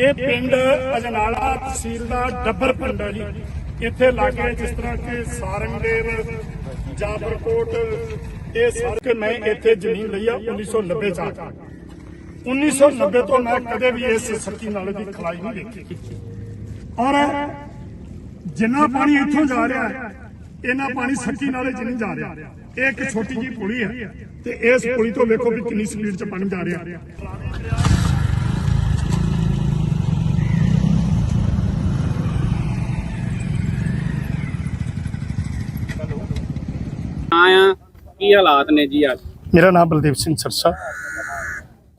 ਇਹ ਪਿੰਡ ਅਜਨਾਲਾ ਤਹਿਸੀਲ ਦਾ ਡੱਬਰ ਪਿੰਡ ਹੈ ਜੀ। ਇੱਥੇ ਲਾਗੇ ਜਿਸ ਤਰ੍ਹਾਂ ਕਿ ਸਾਰੰਗਦੇਵ, ਜਾਬਰਕੋਟ, ਇਹ ਸਾਰੇ ਮੈਂ ਇੱਥੇ ਜ਼ਮੀਨ ਲਈ ਆ 1990 ਚ ਆ। ਕੇ 1990 ਤੋਂ ਮੈਂ ਕਦੇ ਵੀ ਇਸ ਸੱਕੀ ਨਾਲੇ ਦੀ ਖਲਾਈ ਨਹੀਂ ਦੇਖੀ। ਔਰ ਜਿੰਨਾ ਪਾਣੀ ਇੱਥੋਂ ਜਾ ਰਿਹਾ ਹੈ ਇਹਨਾਂ ਪਾਣੀ ਸੱਕੀ ਨਾਲੇ 'ਚ ਨਹੀਂ ਜਾ ਰਿਹਾ। ਇਹ ਇੱਕ ਛੋਟੀ ਜਿਹੀ ਪੁਲੀ ਹੈ ਤੇ ਇਸ ਪੁਲੀ ਤੋਂ ਵੇਖੋ ਵੀ ਕਿੰਨੀ ਸਪੀਡ 'ਚ ਪਾਣੀ ਜਾ ਰਿਹਾ। ਆਇਆ ਕੀ ਹਾਲਾਤ ਨੇ ਜੀ ਅੱਜ? ਮੇਰਾ ਨਾਮ ਬਲਦੇਵ ਸਿੰਘ ਸਰਸਾ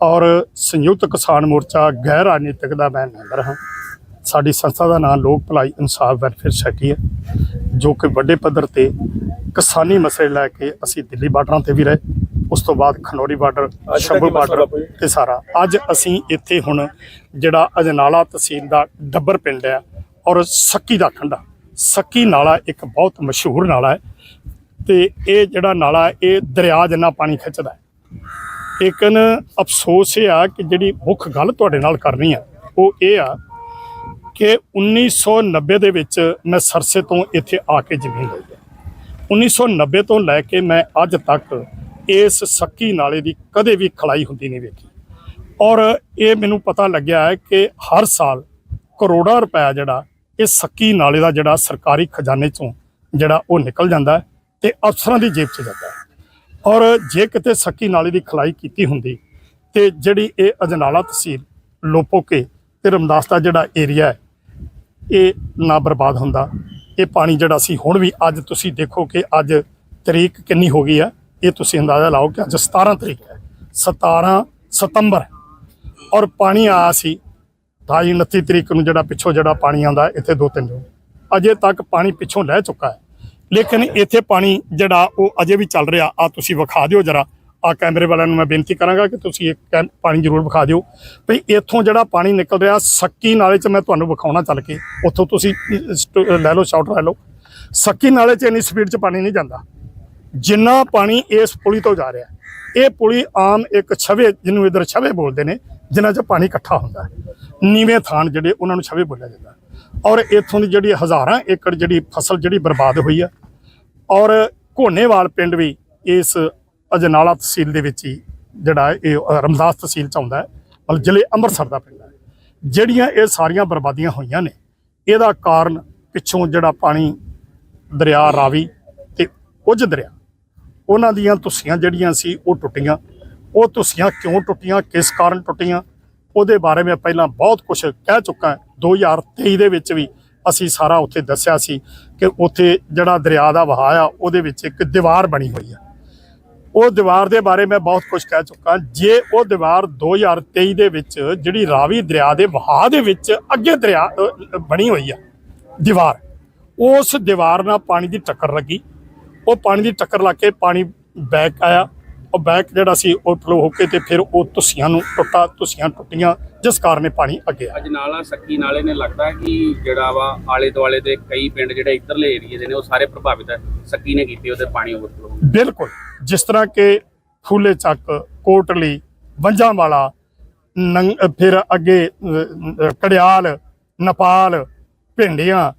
ਔਰ ਸੰਯੁਕਤ ਕਿਸਾਨ ਮੋਰਚਾ ਗੈਰ ਰਾਜਨੀਤਿਕ ਦਾ ਮੈਂ ਮੈਂਬਰ ਹਾਂ। ਸਾਡੀ ਸੰਸਥਾ ਦਾ ਨਾਮ ਲੋਕ ਭਲਾਈ ਇਨਸਾਫ ਵੈਲਫੇਅਰ ਸੋਸਾਇਟੀ ਹੈ ਜੋ ਕਿ ਵੱਡੇ ਪੱਧਰ ਤੇ ਕਿਸਾਨੀ ਮਸਲੇ ਲੈ ਕੇ ਅਸੀਂ ਦਿੱਲੀ ਬਾਰਡਰਾਂ ਤੇ ਵੀ ਰਹੇ ਉਸ ਤੋਂ ਬਾਅਦ ਖਨੌਰੀ ਬਾਰਡਰ ਸ਼ੰਭੂ ਬਾਰਡਰ ਤੇ ਸਾਰਾ। ਅੱਜ ਅਸੀਂ ਇੱਥੇ ਹੁਣ ਜਿਹੜਾ ਅਜਨਾਲਾ ਤਹਿਸੀਲ ਦਾ ਡੱਬਰ ਪਿੰਡ ਹੈ ਔਰ ਸੱਕੀ ਦਾ ਖੰਡਾ। ਸੱਕੀ ਨਾਲਾ ਇੱਕ ਬਹੁਤ ਮਸ਼ਹੂਰ ਨਾਲਾ ਹੈ। ਤੇ ਇਹ ਜਿਹੜਾ ਨਾਲਾ, ਇਹ ਦਰਿਆ ਜਿੰਨਾ ਪਾਣੀ ਖਿੱਚਦਾ ਹੈ। ਲੇਕਿਨ ਅਫਸੋਸ ਇਹ ਆ ਕਿ ਜਿਹੜੀ ਮੁੱਖ ਗੱਲ ਤੁਹਾਡੇ ਨਾਲ ਕਰਨੀ ਆ, ਉਹ ਇਹ ਆ ਕਿ 1990 ਦੇ ਵਿੱਚ ਮੈਂ ਸਰਸੇ ਤੋਂ ਇੱਥੇ ਆ ਕੇ ਜ਼ਮੀਨ ਲਈ ਹੈ। 1990 ਤੋਂ ਲੈ ਕੇ ਮੈਂ ਅੱਜ ਤੱਕ ਇਸ ਸੱਕੀ ਨਾਲੇ ਦੀ ਕਦੇ ਵੀ ਖੜਾਈ ਹੁੰਦੀ ਨਹੀਂ ਵੇਖੀ। ਔਰ ਇਹ ਮੈਨੂੰ ਪਤਾ ਲੱਗਿਆ ਹੈ ਕਿ ਹਰ ਸਾਲ ਕਰੋੜਾਂ ਰੁਪਏ ਜਿਹੜਾ ਇਹ ਸੱਕੀ ਨਾਲੇ ਦਾ ਜਿਹੜਾ ਸਰਕਾਰੀ ਖਜ਼ਾਨੇ ਚੋਂ ਜਿਹੜਾ ਉਹ ਨਿਕਲ ਜਾਂਦਾ ਹੈ। ਤੇ ਅਫਸਰਾਂ ਦੀ ਜੇਬ 'ਚ ਜਾਂਦਾ ਹੈ। ਔਰ ਜੇ ਕਿਤੇ ਸੱਕੀ ਨਾਲੇ ਦੀ ਖਲਾਈ ਕੀਤੀ ਹੁੰਦੀ ਤੇ ਜਿਹੜੀ ਇਹ ਅਜਨਾਲਾ ਤਹਿਸੀਲ ਲੋਪੋਕੇ ਤੇ ਰਮਦਾਸ ਦਾ ਜਿਹੜਾ ਏਰੀਆ ਹੈ, ਇਹ ਨਾ ਬਰਬਾਦ ਹੁੰਦਾ। ਇਹ ਪਾਣੀ ਜਿਹੜਾ ਸੀ, ਹੁਣ ਵੀ ਅੱਜ ਤੁਸੀਂ ਦੇਖੋ ਕਿ ਅੱਜ ਤਰੀਕ ਕਿੰਨੀ ਹੋ ਗਈ ਹੈ, ਇਹ ਤੁਸੀਂ ਅੰਦਾਜ਼ਾ ਲਾਓ ਕਿ ਅੱਜ 17 ਤਰੀਕ ਹੈ 17 ਸਤੰਬਰ। ਔਰ ਪਾਣੀ ਆਇਆ ਸੀ 28 29 ਤਰੀਕ ਨੂੰ ਜਿਹੜਾ ਪਿੱਛੋਂ ਜਿਹੜਾ ਪਾਣੀ ਆਂਦਾ ਇੱਥੇ ਦੋ ਤਿੰਨ ਦਿਨ ਅਜੇ ਤੱਕ ਪਾਣੀ ਪਿੱਛੋਂ ਲੈ ਚੁੱਕਾ ਹੈ। ਲੇਕਿਨ ਇੱਥੇ ਪਾਣੀ ਜਿਹੜਾ ਉਹ ਅਜੇ ਵੀ ਚੱਲ ਰਿਹਾ ਆ ਤੁਸੀਂ ਵਿਖਾ ਦਿਓ ਜਰਾ। ਆ ਕੈਮਰੇ ਵਾਲਿਆਂ ਨੂੰ ਮੈਂ ਬੇਨਤੀ ਕਰਾਂਗਾ ਕਿ ਤੁਸੀਂ ਇਹ ਕੈਮ- ਪਾਣੀ ਜ਼ਰੂਰ ਵਿਖਾ ਦਿਓ। ਵੀ ਇੱਥੋਂ ਜਿਹੜਾ ਪਾਣੀ ਨਿਕਲ ਰਿਹਾ, ਸੱਕੀ ਨਾਲੇ 'ਚ ਮੈਂ ਤੁਹਾਨੂੰ ਵਿਖਾਉਣਾ ਚੱਲ ਕੇ। ਉੱਥੋਂ ਤੁਸੀਂ ਲੈ ਲਓ ਸ਼ਾਟ ਲੈ ਲਓ। ਸੱਕੀ ਨਾਲੇ 'ਚ ਇੰਨੀ ਸਪੀਡ 'ਚ ਪਾਣੀ ਨਹੀਂ ਜਾਂਦਾ। ਜਿੰਨਾ ਪਾਣੀ ਇਸ ਪੁਲੀ ਤੋਂ ਜਾ ਰਿਹਾ। ਇਹ ਪੁਲੀ ਆਮ ਇੱਕ ਛਵੇ ਜਿਹਨੂੰ ਇਧਰ ਛਵੇ ਬੋਲਦੇ ਨੇ ਜਿਨ੍ਹਾਂ 'ਚ ਪਾਣੀ ਇਕੱਠਾ ਹੁੰਦਾ। ਨੀਵੇਂ ਥਾਨ ਜਿਹੜੇ ਉਹਨਾਂ ਨੂੰ ਛਵੇ ਬੋਲਿਆ ਜਾਂਦਾ। ਔਰ ਇੱਥੋਂ ਦੀ ਜਿਹੜੀ ਹਜ਼ਾਰਾਂ ਏਕੜ ਜਿਹੜੀ ਫਸਲ ਜਿਹੜੀ ਬਰਬਾਦ ਹੋਈ ਆ ਔਰ ਘੋਨੇਵਾਲ ਪਿੰਡ ਵੀ ਇਸ ਅਜਨਾਲਾ ਤਹਿਸੀਲ ਦੇ ਵਿੱਚ ਹੀ ਜਿਹੜਾ ਇਹ ਰਮਦਾਸ ਤਹਿਸੀਲ ਚ ਆਉਂਦਾ ਹੈ, ਮਤਲਬ ਜ਼ਿਲ੍ਹੇ ਅੰਮ੍ਰਿਤਸਰ ਦਾ ਪਿੰਡ ਹੈ। ਜਿਹੜੀਆਂ ਇਹ ਸਾਰੀਆਂ ਬਰਬਾਦੀਆਂ ਹੋਈਆਂ ਨੇ, ਇਹਦਾ ਕਾਰਨ ਪਿੱਛੋਂ ਜਿਹੜਾ ਪਾਣੀ ਦਰਿਆ, ਰਾਵੀ ਤੇ ਉਜ ਦਰਿਆ, ਉਹਨਾਂ ਦੀਆਂ ਤੁਸੀਆਂ ਜਿਹੜੀਆਂ ਸੀ ਉਹ ਟੁੱਟੀਆਂ। ਉਹ ਤੁਸੀਆਂ ਕਿਉਂ ਟੁੱਟੀਆਂ, ਕਿਸ ਕਾਰਨ ਟੁੱਟੀਆਂ, ਉਹਦੇ ਬਾਰੇ ਮੈਂ ਪਹਿਲਾਂ ਬਹੁਤ ਕੁਝ ਕਹਿ ਚੁੱਕਾ ਹਾਂ। 2023 ਦੇ ਵਿੱਚ ਵੀ ਅਸੀਂ ਸਾਰਾ ਉੱਥੇ ਦੱਸਿਆ ਸੀ ਕਿ ਉੱਥੇ ਜਿਹੜਾ ਦਰਿਆ ਦਾ ਵਹਾਅ ਆ, ਉਹਦੇ ਵਿੱਚ ਇੱਕ ਦੀਵਾਰ ਬਣੀ ਹੋਈ ਆ। ਉਹ ਦੀਵਾਰ ਦੇ ਬਾਰੇ ਮੈਂ ਬਹੁਤ ਕੁਝ ਕਹਿ ਚੁੱਕਾ। ਜੇ ਉਹ ਦੀਵਾਰ 2023 ਦੇ ਵਿੱਚ ਜਿਹੜੀ ਰਾਵੀ ਦਰਿਆ ਦੇ ਵਹਾਅ ਦੇ ਵਿੱਚ ਅੱਗੇ ਦਰਿਆ ਬਣੀ ਹੋਈ ਆ, ਦੀਵਾਰ, ਉਸ ਦੀਵਾਰ ਨਾਲ ਪਾਣੀ ਦੀ ਟੱਕਰ ਲੱਗੀ। ਉਹ ਪਾਣੀ ਦੀ ਟੱਕਰ ਲੱਗ ਕੇ ਪਾਣੀ ਬੈਕ ਆਇਆ। ਉਹ ਬੈਕ ਜਿਹੜਾ ਸੀ ਉਹ ਫਲੋ ਹੋ ਕੇ ਤੇ ਫਿਰ ਉਹ ਤੁਸੀਆਂ ਨੂੰ ਟੁੱਟਾ ਤੁਸੀਆਂ ਟੁੱਟੀਆਂ ਜਿਸ ਕਾਰਨ ਇਹ ਪਾਣੀ ਅੱਗੇ ਅੱਜ ਨਾਲਾ ਸੱਕੀ ਨਾਲੇ ਨੇ ਲੱਗਦਾ ਹੈ ਕਿ ਜਿਹੜਾ ਵਾ ਆਲੇ ਦੁਆਲੇ ਦੇ ਕਈ ਪਿੰਡ ਜਿਹੜੇ ਇੱਧਰਲੇ ਏਰੀਏ ਦੇ ਨੇ ਉਹ ਸਾਰੇ ਪ੍ਰਭਾਵਿਤ ਹੈ। ਸੱਕੀ ਨੇ ਕੀਤੀ ਉਹਦੇ ਪਾਣੀ ਓਵਰਫਲੋ ਬਿਲਕੁਲ। ਜਿਸ ਤਰ੍ਹਾਂ ਕਿ ਫੂਲੇ ਚੱਕ ਕੋਟਲੀ ਵੰਜਾਂ ਵਾਲਾ ਫਿਰ ਅੱਗੇ ਕੜਿਆਲ ਨੇਪਾਲ ਭਿੰਡੀਆਂ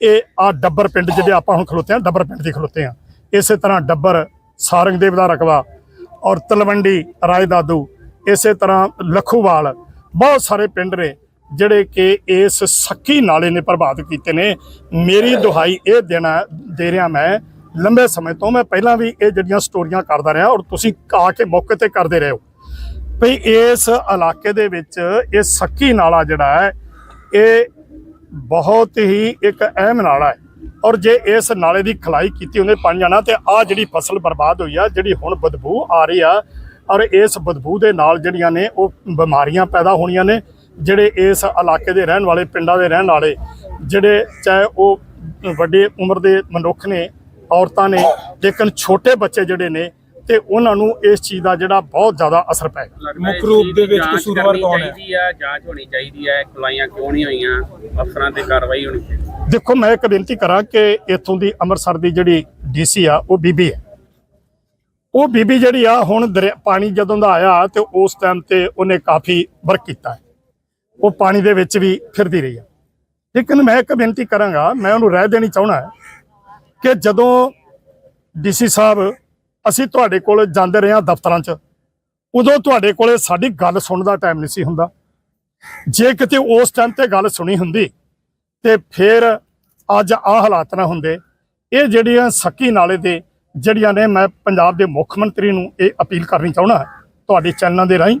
ਇਹ ਆ ਡੱਬਰ ਪਿੰਡ ਜਿਹਦੇ ਆਪਾਂ ਹੁਣ ਖਲੋਤੇ ਆ ਡੱਬਰ ਪਿੰਡ ਦੇ ਖਲੋਤੇ ਆ ਇਸੇ ਤਰ੍ਹਾਂ ਡੱਬਰ ਸਾਰੰਗਦੇਵ ਦਾ ਰਕਬਾ ਔਰ ਤਲਵੰਡੀ ਰਾਏ ਦਾਦੂ ਇਸੇ ਤਰ੍ਹਾਂ ਲਖੂਵਾਲ, ਬਹੁਤ ਸਾਰੇ ਪਿੰਡ ਨੇ ਜਿਹੜੇ ਕਿ ਇਸ ਸੱਕੀ ਨਾਲੇ ਨੇ ਪ੍ਰਭਾਵਿਤ ਕੀਤੇ ਨੇ। ਮੇਰੀ ਦੁਹਾਈ ਇਹ ਦੇਣਾ, ਦੇ ਰਿਹਾ ਮੈਂ, ਲੰਬੇ ਸਮੇਂ ਤੋਂ ਮੈਂ ਪਹਿਲਾਂ ਵੀ ਇਹ ਜਿਹੜੀਆਂ ਸਟੋਰੀਆਂ ਕਰਦਾ ਰਿਹਾ ਔਰ ਤੁਸੀਂ ਆ ਕੇ ਮੌਕੇ ਤੇ ਕਰਦੇ ਰਹੇ ਹੋ। ਭਈ ਇਸ ਇਲਾਕੇ ਦੇ ਵਿੱਚ ਇਹ ਸੱਕੀ ਨਾਲਾ ਜਿਹੜਾ ਹੈ, ਇਹ ਬਹੁਤ ਹੀ ਇੱਕ ਅਹਿਮ ਨਾਲਾ ਹੈ। ਔਰ ਜੇ ਇਸ ਨਾਲੇ ਦੀ ਖਲਾਈ ਕੀਤੀ ਉਹਨੇ ਪਾਣੀ ਜਾਣਾ ਤੇ ਆ ਜਿਹੜੀ ਫਸਲ ਬਰਬਾਦ ਹੋਈ ਆ, ਜਿਹੜੀ ਹੁਣ ਬਦਬੂ ਆ ਰਹੀ ਆ, ਔਰ ਇਸ ਬਦਬੂ ਦੇ ਨਾਲ ਜਿਹੜੀਆਂ ਨੇ ਉਹ ਬਿਮਾਰੀਆਂ ਪੈਦਾ ਹੋਣੀਆਂ ਨੇ, ਜਿਹੜੇ ਇਸ ਇਲਾਕੇ ਦੇ ਰਹਿਣ ਵਾਲੇ, ਪਿੰਡਾਂ ਦੇ ਰਹਿਣ ਵਾਲੇ, ਜਿਹੜੇ ਚਾਹੇ ਉਹ ਵੱਡੇ ਉਮਰ ਦੇ ਮਨੁੱਖ ਨੇ, ਔਰਤਾਂ ਨੇ, ਲੇਕਿਨ ਛੋਟੇ ਬੱਚੇ ਜਿਹੜੇ ਨੇ ਤੇ ਉਹਨਾਂ ਨੂੰ ਇਸ ਚੀਜ਼ ਦਾ ਜਿਹੜਾ ਬਹੁਤ ਜ਼ਿਆਦਾ ਅਸਰ ਪੈਗਾ ਮੁੱਖ ਰੂਪ ਦੇ ਵਿੱਚ ਕਸੂਰਵਾਰ ਕੌਣ ਹੈ? ਚਾਹੀਦੀ ਜਾਂਚ ਹੋਣੀ ਚਾਹੀਦੀ ਹੈ ਖੁਲਾਈਆਂ ਕਿਉਂ ਨਹੀਂ ਹੋਈਆਂ ਅਫਸਰਾਂ ਤੇ ਕਾਰਵਾਈ ਹੋਣੀ ਚਾਹੀਦੀ ਦੇਖੋ ਮੈਂ ਇੱਕ ਬੇਨਤੀ ਕਰਾਂ ਕਿ ਇੱਥੋਂ ਦੀ ਅੰਮ੍ਰਿਤਸਰ ਦੀ ਜਿਹੜੀ ਡੀਸੀ ਆ ਉਹ ਬੀਬੀ ਹੈ। ਉਹ ਬੀਬੀ ਜਿਹੜੀ ਆ ਹੁਣ ਦਰਿਆ- ਪਾਣੀ ਜਦੋਂ ਦਾ ਆਇਆ ਤੇ ਉਸ ਟਾਈਮ ਤੇ ਉਹਨੇ ਕਾਫੀ ਵਰਕ ਕੀਤਾ ਹੈ। ਉਹ ਪਾਣੀ ਦੇ ਵਿੱਚ ਵੀ ਫਿਰਦੀ ਰਹੀ ਆ। ਲੇਕਿਨ ਮੈਂ ਇੱਕ ਬੇਨਤੀ ਕਰਾਂਗਾ ਮੈਂ ਉਹਨੂੰ ਰਹਿ ਦੇਣੀ ਚਾਹਣਾ ਕਿ ਜਦੋਂ ਡੀਸੀ ਸਾਹਿਬ ਅਸੀਂ ਤੁਹਾਡੇ ਕੋਲ ਜਾਂਦੇ ਰਹੇ ਹਾਂ ਦਫ਼ਤਰਾਂ 'ਚ। ਉਦੋਂ ਤੁਹਾਡੇ ਕੋਲੇ ਸਾਡੀ ਗੱਲ ਸੁਣਨ ਦਾ ਟਾਈਮ ਨਹੀਂ ਸੀ ਹੁੰਦਾ। ਜੇ ਕਿਤੇ ਉਸ ਟਾਈਮ ਤੇ ਗੱਲ ਸੁਣੀ ਹੁੰਦੀ, ਤੇ ਫਿਰ ਅੱਜ ਆ ਹਾਲਾਤ ਨਾ ਹੁੰਦੇ। ਇਹ ਜਿਹੜੀਆਂ ਸੱਕੀ ਨਾਲੇ ਦੇ, ਜਿਹੜੀਆਂ ਨੇ ਮੈਂ ਪੰਜਾਬ ਦੇ ਮੁੱਖ ਮੰਤਰੀ ਨੂੰ ਇਹ ਅਪੀਲ ਕਰਨੀ ਚਾਹੁੰਦਾ ਤੁਹਾਡੇ ਚੈਨਲਾਂ ਦੇ ਰਾਹੀਂ,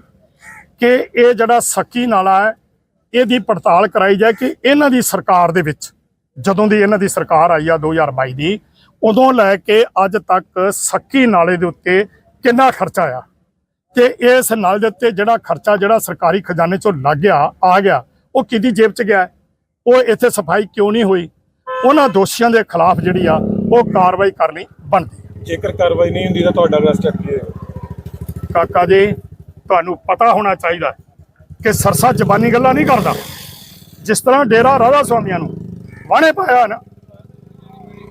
ਕਿ ਇਹ ਜਿਹੜਾ ਸੱਕੀ ਨਾਲਾ ਹੈ, ਇਹਦੀ ਪੜਤਾਲ ਕਰਾਈ ਜਾਏ ਕਿ ਇਹਨਾਂ ਦੀ ਸਰਕਾਰ ਦੇ ਵਿੱਚ ਜਦੋਂ ਦੀ ਇਹਨਾਂ ਦੀ ਸਰਕਾਰ ਆਈ ਆ 2022 ਦੀ ਉਦੋਂ ਲੈ ਕੇ ਅੱਜ ਤੱਕ ਸੱਕੀ ਨਾਲੇ ਦੇ ਉੱਤੇ ਕਿੰਨਾ ਖਰਚਾ ਆ ਤੇ ਇਸ ਨਾਲ ਦੇ ਉੱਤੇ ਜਿਹੜਾ ਖਰਚਾ ਜਿਹੜਾ ਸਰਕਾਰੀ ਖਜ਼ਾਨੇ ਚੋਂ ਲੱਗ ਗਿਆ ਆ ਗਿਆ ਉਹ ਕਿਹਦੀ ਜੇਬ 'ਚ ਗਿਆ? ਉਹ ਇੱਥੇ ਸਫ਼ਾਈ ਕਿਉਂ ਨਹੀਂ ਹੋਈ? ਉਹਨਾਂ ਦੋਸ਼ੀਆਂ ਦੇ ਖਿਲਾਫ ਜਿਹੜੀ ਆ ਉਹ ਕਾਰਵਾਈ ਕਰਨੀ ਬਣਦੀ ਜੇਕਰ ਕਾਰਵਾਈ ਨਹੀਂ ਹੁੰਦੀ ਤਾਂ ਤੁਹਾਡਾ ਅਗਲਾ ਸਟੈਪ ਕੀ? ਹੋਏਗਾ ਕਾਕਾ ਜੀ ਤੁਹਾਨੂੰ ਪਤਾ ਹੋਣਾ ਚਾਹੀਦਾ ਕਿ ਸਰਸਾ ਜ਼ਬਾਨੀ ਗੱਲਾਂ ਨਹੀਂ ਕਰਦਾ। ਜਿਸ ਤਰ੍ਹਾਂ ਡੇਰਾ ਰਾਧਾ ਸੁਆਮੀਆਂ ਨੂੰ ਵਾਣੇ ਪਾਇਆ ਨਾ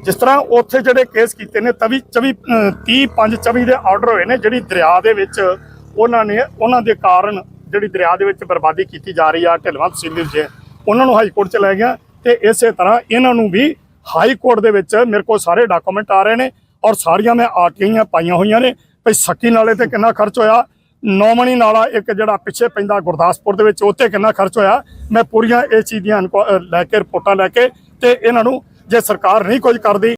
ਜਿਸ ਤਰ੍ਹਾਂ ਉੱਥੇ ਜਿਹੜੇ ਕੇਸ ਕੀਤੇ ਨੇ, ਤਵੀ 24 ਅਹ 30 5 ਦੇ ਆਰਡਰ ਹੋਏ ਨੇ, ਜਿਹੜੀ ਦਰਿਆ ਦੇ ਵਿੱਚ ਉਹਨਾਂ ਨੇ, ਉਹਨਾਂ ਦੇ ਕਾਰਨ ਜਿਹੜੀ ਦਰਿਆ ਦੇ ਵਿੱਚ ਬਰਬਾਦੀ ਕੀਤੀ ਜਾ ਰਹੀ ਆ, ਢਿਲਵਾਂ ਤਹਿਸੀਲ ਦੇ ਉਹਨਾਂ ਨੂੰ ਹਾਈ ਕੋਰਟ ਚ ਲੈ ਗਿਆ ਤੇ ਇਸੇ ਤਰ੍ਹਾਂ ਇਹਨਾਂ ਨੂੰ ਵੀ ਹਾਈ ਕੋਰਟ ਦੇ ਵਿੱਚ ਮੇਰੇ ਕੋਲ ਸਾਰੇ ਡਾਕੂਮੈਂਟ ਆ ਰਹੇ ਨੇ ਔਰ ਸਾਰੀਆਂ ਮੈਂ ਆਰਟੀਆਂ ਪਾਈਆਂ ਹੋਈਆਂ ਨੇ। ਭਈ ਸੱਕੀ ਨਾਲੇ ਤੇ ਕਿੰਨਾ ਖਰਚ ਹੋਇਆ? ਨੌਮਣੀ ਨਾਲਾ ਇੱਕ ਜਿਹੜਾ ਪਿੱਛੇ ਪੈਂਦਾ ਗੁਰਦਾਸਪੁਰ ਦੇ ਵਿੱਚ, ਉੱਥੇ ਕਿੰਨਾ ਖਰਚ ਹੋਇਆ? ਮੈਂ ਪੂਰੀਆਂ ਇਹ ਚੀਜ਼ ਦੀਆਂ ਇਨਕੁਆ- ਲੈ ਕੇ, ਰਿਪੋਰਟਾਂ ਲੈ ਕੇ ਤੇ ਇਹਨਾਂ ਨੂੰ ਜੇ ਸਰਕਾਰ ਨਹੀਂ ਕੁਝ ਕਰਦੀ